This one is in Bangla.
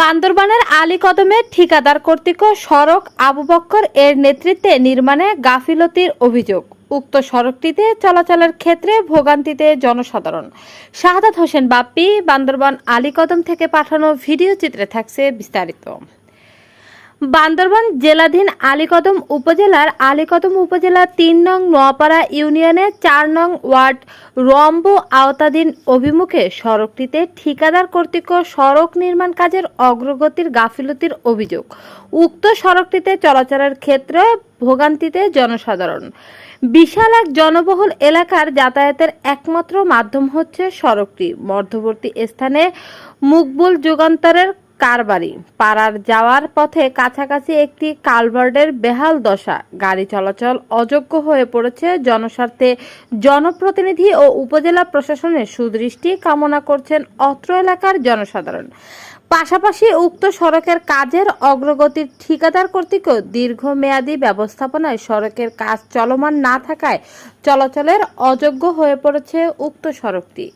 বান্দরবানের আলী কদমের ঠিকাদার কর্তৃক সড়ক আবু বক্কর এর নেতৃত্বে নির্মাণে গাফিলতির অভিযোগ। উক্ত সড়কটিতে চলাচলের ক্ষেত্রে ভোগান্তিতে জনসাধারণ। শাহাদাত হোসেন বাপ্পি, বান্দরবান আলী কদম থেকে পাঠানো ভিডিও চিত্রে থাকছে বিস্তারিত। বান্দরবান জেলাধীন আলীকদম উপজেলার আলীকদম উপজেলার তিন নং নোয়াপাড়া ইউনিয়নের চার নং ওয়ার্ড রম্ব আওতাধীন অভিমুখে সড়কটিতে ঠিকাদার কর্তৃক সড়ক নির্মাণ কাজের অগ্রগতির গাফিলতির অভিযোগ। উক্ত সড়কটিতে চলাচলের ক্ষেত্রে ভোগান্তিতে জনসাধারণ। বিশাল এক জনবহুল এলাকার যাতায়াতের একমাত্র মাধ্যম হচ্ছে সড়কটি। মধ্যবর্তী স্থানে মুকবুল যুগান্তরের কারবারি। পাড়ার যাওয়ার পথে কাছাকাছি একটি কালভার্ডের বেহাল দশা। গাড়ি চলাচল অযোগ্য হয়ে পড়েছে। জনস্বার্থে জনপ্রতিনিধি ও উপজেলা প্রশাসনের সুদৃষ্টি কামনা করছেন অত্র এলাকার জনসাধারণ। পাশাপাশি উক্ত সড়কের কাজের অগ্রগতির ঠিকাদার কর্তৃক দীর্ঘমেয়াদী ব্যবস্থাপনায় সড়কের কাজ চলমান না থাকায় চলাচলের অযোগ্য হয়ে পড়েছে উক্ত সড়কটি।